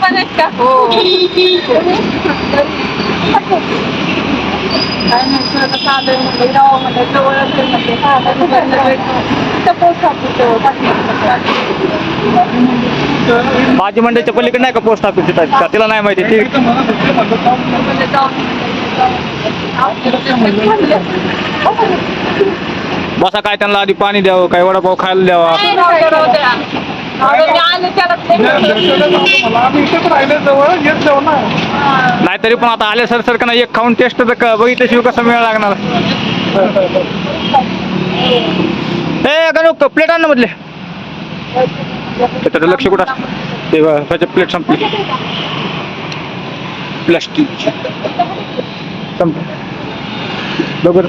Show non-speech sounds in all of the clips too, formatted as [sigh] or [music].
पण आहेत का हो. काय नाही आता साधं गाव जवळ असेल पोस्ट ऑफिस जवळ पाठवलं. भाजी मंडईच्या पलीकडे नाही का पोस्ट ऑफिस तिथं? का तिला नाही माहिती? ती बसा काय त्यांना आधी पाणी द्यावं काय वडापाव खायला द्यावा. नाही हा. नाहीतरी पण आता आले सर सर का नाही? एक खाऊन टेस्ट तर क- बघितल्याशिवाय कसं मिळायला लागणार? ए गणू प्लेट आण ना मधले. त्याचं लक्ष कुठं असतं? ते बघ, त्याच्या प्लेट संपली. प्लास्टिकची संपली. बरोबर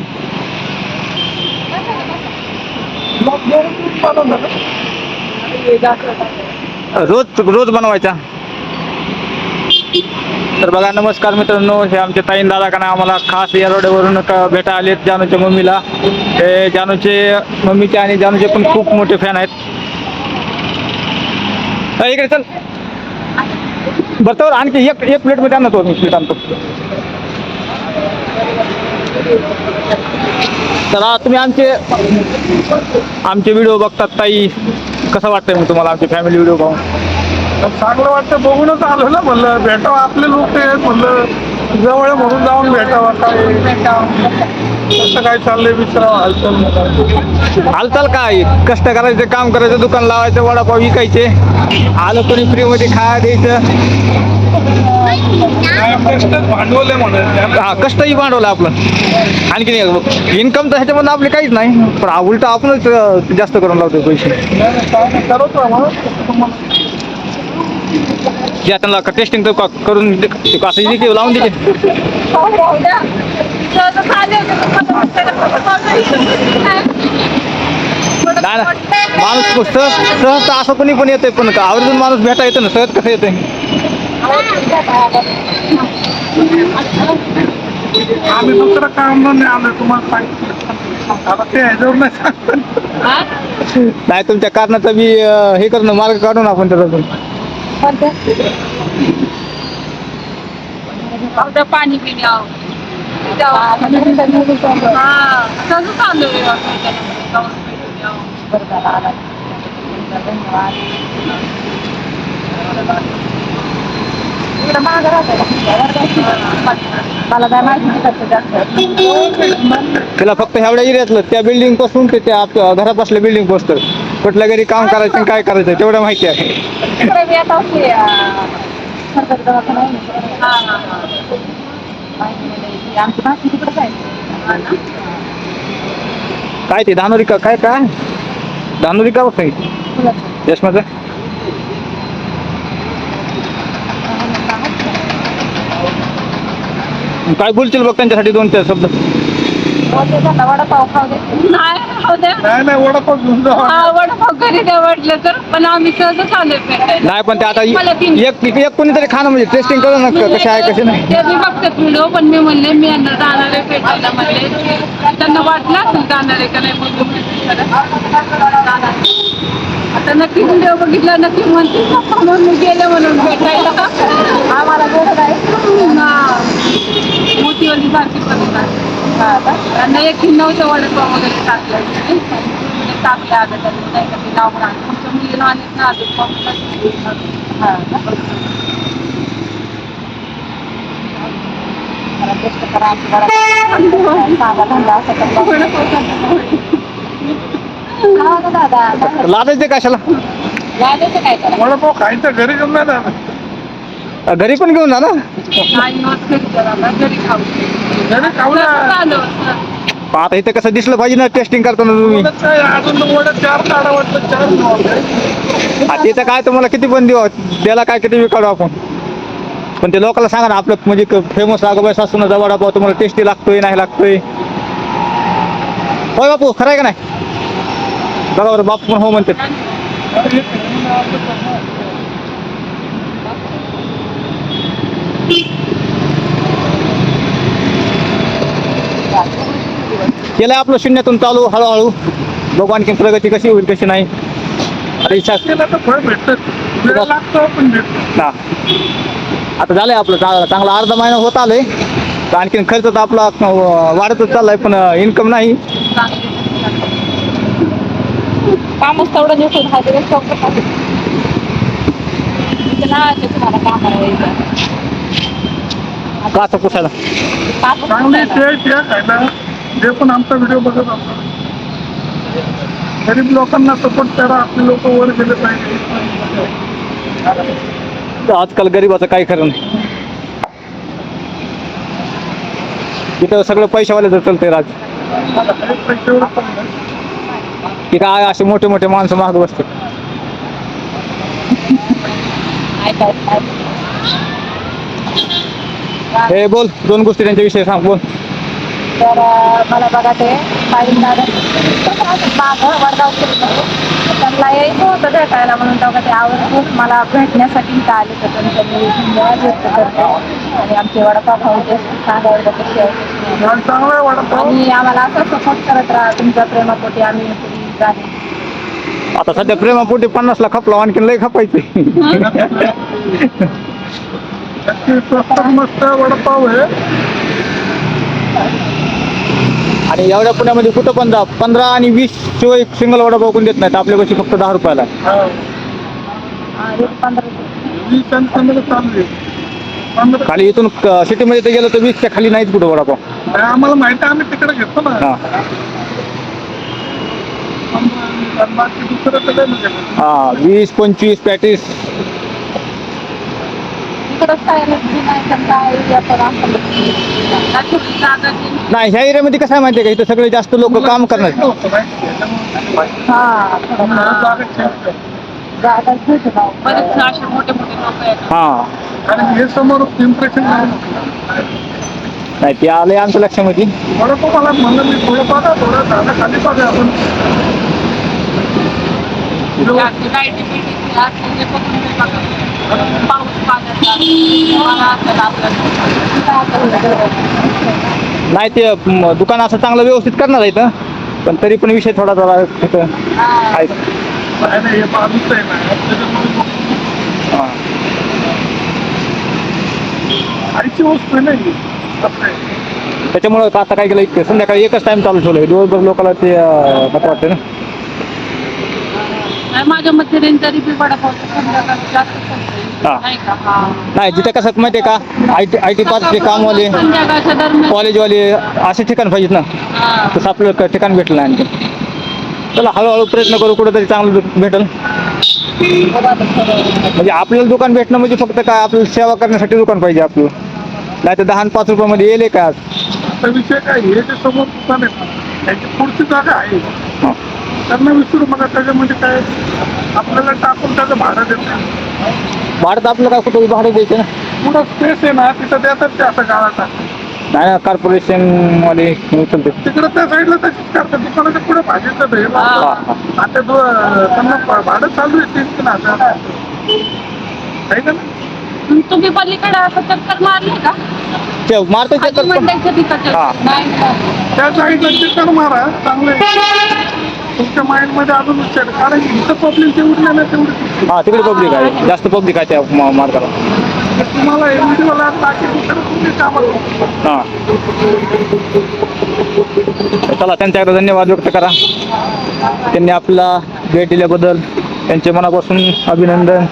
रोज रोज बनवायचा? तर बघा नमस्कार मित्रांनो हे आमचे ताईन दादा का नाही आम्हाला खास येरवड्यावरून रोडवरून क- भेटा आलेत जानूच्या मम्मीला. हे जानूचे मम्मीचे आणि जानूचे पण खूप मोठे फॅन आहेत. इकडे चल. बरं तर आणखी एक एक प्लेटमध्ये आणतो मी स्वीट आणतो. चला तुम्ही आमचे आमचे व्हिडिओ बघतात ताई. कसं वाटतंय मग तुम्हाला आमचे फॅमिली व्हिडिओ पाहून? चांगलं वाटतं बघूनच आलो ना म्हणलं भेटावं आपले लोक ते आहेत म्हणलं जवळ आहे म्हणून जाऊन भेटावं काय कसं काय चाललंय विचारावं हालचाल हालचाल काय? कष्ट करायचं काम करायचं दुकान लावायचं वडापाव विकायचे. आलं कोणी फ्रीमध्ये खाया द्यायचं? भांडवल आहे हा कष्टही भांडवलं आपलं. आणखी इन्कम तर ह्याच्यामधून आपले काहीच नाही पण उलट आपणच जास्त करून लावतो पैसे. करत त्यांना टेस्टिंग तर करून असं इथे लावून दिले? माणूस सहज सहज तर असं कोणी पण येते पण आवर्जून माणूस भेटा येतो ना सहज कसं येते आम्ही दुसरं काम नाही आलं तुम्हाला सांगितलं आता ते ह्याच्यावर नाही सांगत हा? नाही तुमच्या कारणाचं बी अं, हे करणं मार्ग काढून आपण त्याच्यातून कोणत्या? राहू द्या, पाणी पिणे आहो. जाऊ. हा, सहज चालू आहे. जाऊन भेटून यावं. इकडं महाग राहतं. मला काय माहिती नाही कसं जास्त त्याला फक्त ह्यावड्या एरियातलं त्या बिल्डिंगपासून ते त्या आपल्या घरात बसल्या बिल्डिंग पोचतं कुठल्या घरी काम करायचं आणि काय करायचं तेवढं माहिती आहे तिकडे बी आता अशी, अं, सरकारी दवाखाना आहे ना. माहिती नाही. आमची भाषी तिकडेच आहे. ना? काय ते धानोरी का काय काय धानोरी का बघ फुलाचं. यशमाचं काय बोलतील बघ त्यांच्यासाठी दोन चार शब्द बोलते त्यांना वडापाव खाऊ दे. नाही खाऊ द्या. नाही नाही वडापाव घेऊन हा, वडापाव घरी द्या वाटलं तर पण आम्ही सहजच. नाही पण ते आता मला तीन- एक एक कोणीतरी खाणं म्हणजे टेस्टिंग करू नका कसे आहे कसे नाही ते मी बघतात व्हिडिओ पण मी म्हणले मी यांना जाणार आहे भेटायला म्हणले त्यांना वाटलं असेल जाणार आहे का नाही मग. आता नक्की व्हिडिओ बघितला नक्की म्हणते "पप्पा, मम्मी गेले म्हणून भेटायला आम्हाला गोड आहे. मोठीवाली सारखी पण त्यांना एक नव्हतं वडापाव वगैरे टाकलं टाकलं आता त्यांनी. नाही का ते लावून आणलं. तुमच्या मुलीला आणत ना अजून पाऊस हा ना? लादायचे कशाला? वडापाव खायचं घरी जाणार घरी पण घेऊन जा ना. घरी खाऊ. ना आता इथे कसं दिसलं पाहिजे ना टेस्टिंग करताना तुम्ही. आता इथं काय तुम्हाला किती पण देऊ त्याला काय किती काढू आपण? पण ते लोकांना सांगा ना आपलं म्हणजे फेमस राघोबाई सासूनचा वडापाव तुम्हाला टेस्टी लागतोय नाही लागतोय. होय बापू खरं आहे का नाही? बघा बरं बापू पण हो म्हणते. केलंय आपलं शून्यातून चालू हळूहळू. बघू आणखी प्रगती कशी होईल कशी नाही. आता केलं झालंय आपलं चांगला अर्धा महिना होत आलंय. तर आणखीन खर्च तर आपला वाढतच चाललाय पण इन्कम नाही. कामच तेवढं दिवस तुम्हाला काचा पुसायला चांगले ते ते आहे ना जे पण आमचा व्हिडिओ बघत असतात गरीब लोकांना सपोर्ट करा आपले लोक वर गेले पाहिजे. आजकाल गरीबाचं काही खरं नाही. इथं सगळं पैशावाले जर चालतंय राज. की काय असे मोठे मोठे माणसं माग बसतात. हे बोल दोन गोष्टी त्यांच्या विषयी सांग बोल. तर मला बघा ते पाहिजे मागं वडगाव त्यांना यायचं होतं भेटायला म्हणून तेव्हा ते आवर्जून मला भेटण्यासाठी इथं आले तर त्यांचं मी धन्यवाद व्यक्त करते आणि आमचे वडापाव खाऊचे सांगायला कसे आणि आम्हाला असं सपोर्ट करत राहा तुमच्या प्रेमापोटी आम्ही जाणे आता सध्या प्रेमापोटी पन्नासला खपला आणखीन लय खपायचे. [laughs] स्वस्त मस्त वडापाव आहे. आणि एवढ्या पुण्यामध्ये कुठं पण जा पंधरा आणि वीस शिवाय सिंगल वडापाव कोण देत नाहीत आपल्यापाशी फक्त दहा रुपयाला. हा. खाली इथून सिटीमध्ये तर गेलं तर वीसच्या खाली नाहीच कुठं वडापाव. आम्हाला माहिती आहे आम्ही तिकडे घेतो ना. हा. हा वीस पंचवीस पॅटीस. इकडं नाही तर काय व्यापार असं दादाजी नाही ह्या एरियामध्ये कसं आहे माहिती आहे का? इथं सगळे जास्त लोक काम करणार. हा बरेच असे मोठे मोठे लोक आहेत. हा. कारण हे समोर इम्प्रेशन नाही. नाही ते आले आमच्या लक्षामध्ये. मला म्हणलं मी थोडं बघा थोडं खाली बघा आपण. असते ते. पाऊस नाही ते म, दुकान असं चांगलं व्यवस्थित करणार आहे इथं पण तरी पण विषय थोडा थोडा तिथं आहे हा. खायची वस्तू आहे ना ही. असं आहे. त्याच्यामुळं आता काय केलं इतकं संध्याकाळी एकच टाइम चालू ठेवलं दिवसभर लोकांना ते अं, नको वाटतं ना माझ्या मते रेंजचा रिपीट वडापाव संध्याकाळी जास्त चालतंय. हा. नाही जिथं कसं माहिती आहे का आय टी आय टी पार्कचे कामवाले संध्याकाळच्या दरम्यान कॉलेजवाले असे ठिकाण पाहिजेत ना हा. तसं आपलं क- ठिकाण भेटलं नाही आणखी चला हळूहळू प्रयत्न करू कुठेतरी चांगलं दु- भेटेल म्हणजे आपल्याला दुकान भेटणं म्हणजे फक्त काय आपल्याला सेवा करण्यासाठी दुकान पाहिजे आपलं नाही तर दहा आणि पाच रुपयामध्ये येईल का आज आता विषय काय हे जे समोर दुकान आहे त्याची पुढची जागा आहे हा. त्यांना विचारू मग त्याच्यामध्ये काय आपल्याला टाकून त्याचं भाडं देत भाडं तर आपलं काय कुठं भाडं द्यायचं ना? पुढं स्पेस आहे ना तिथं देतात ते असं गाळाचा नाही ना कॉर्पोरेशन वाले उचलते. तिकडं त्या साईडला तशीच करतात. दुकानाच्या पुढे भाजीचं भेळ. आता दो त्यांना भा- भाडं चालू आहे तीन तीन हजार. आहे का ना तुम्ही पलीकडे असं चक्कर मारले का? ते मारतो चक्कर. हा. नाही का? त्या साईडला चिकन मारा चांगलं. तुमच्या अजून विचार कारण इथं पब्लिक जेवढी ना तेवढी हा तिकडे पब्लिक आहे. जास्त पब्लिक आहे त्या मा- मार्गाला. तुम्हाला हे व्हिडिओला दुसरं तुम्ही कामाला हां. चला त्यांच्याकडे धन्यवाद व्यक्त करा. त्यांनी आपला भेट दिल्याबद्दल त्यांचे मनापासून अभिनंदन.